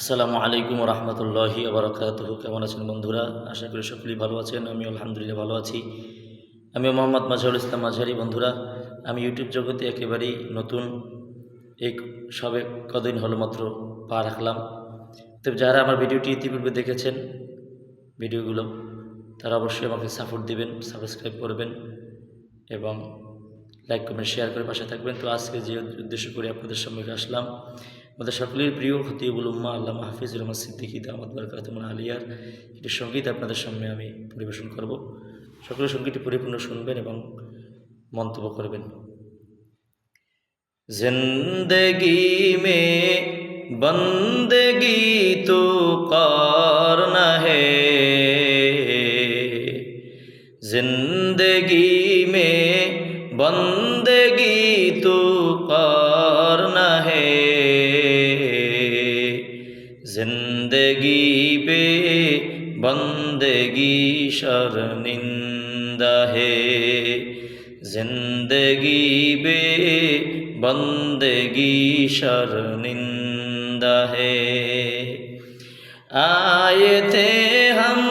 আসসালামু আলাইকুম রহমতুল্লাহি আবরকাত কেমন আছেন বন্ধুরা? আশা করি সকলেই ভালো আছেন, আমি আলহামদুলিল্লাহ ভালো আছি। আমি মোহাম্মদ মাজহারুল ইসলাম মাঝারি বন্ধুরা, আমি ইউটিউব জগতে একেবারেই নতুন এই সবে কদিন হলো মাত্র পা রাখলাম। তো যারা আমার ভিডিওটি ইতিপূর্বে দেখেছেন, ভিডিওগুলো, তারা অবশ্যই আমাকে সাপোর্ট দিবেন, সাবস্ক্রাইব করবেন এবং লাইক, কমেন্ট, শেয়ার করে পাশে থাকবেন। তো আজকে যে উদ্দেশ্য করে আপনাদের সম্মুখে আসলাম আমাদের সকলের প্রিয় খতিবুল উম্মা আল্লাহ হাফিজ রহমদ সিদ্দিকি দামাদ বরকাতমন আলিয়ার একটি সঙ্গীত আপনাদের সামনে আমি পরিবেশন করব সকলে সঙ্গীতটি পরিপূর্ণ শুনবেন এবং মন্তব্য করবেন जिंदगी में बंदगी तो करना है जिंदगी में बंदगी तो जिंदगी पे बंदगी शर्मिंदा है जिंदगी बे बंदगी शर्मिंदा है आए थे हम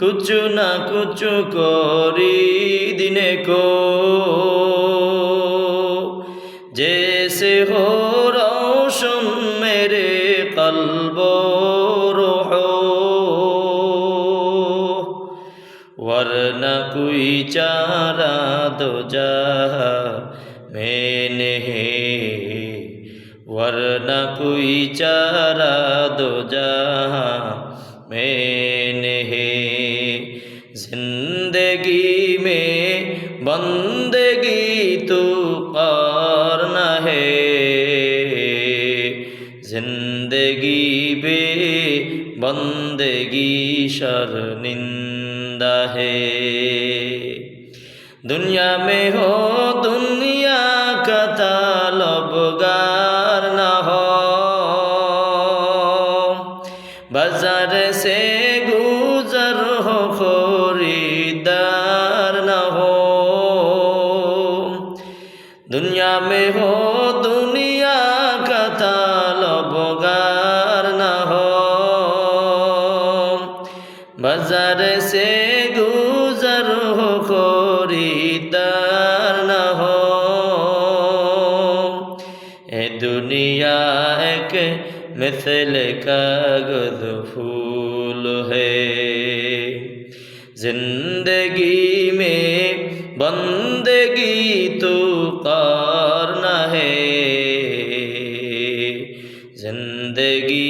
कुछ न कुछ कोरी दिन को जैसे हो रोशन मेरे कल्ब न कोई चारा दो जा में वर न कोई चारा दो जा में ज़िंदगी में बंदगी तो और न है। জিন্দগি বে বন্দগি শরনিন্দা হে দুনিয়া মে হো দুনিয়া কথা লবগার না হো বাজার সে গুজর হো খরিদার না হো দুনিয়া মে হো বাজার সে গুজর খরিদার না এ দুনিয়া এক মিথল কাগজ ফুল হে। জিন্দগি মে বন্দগি তো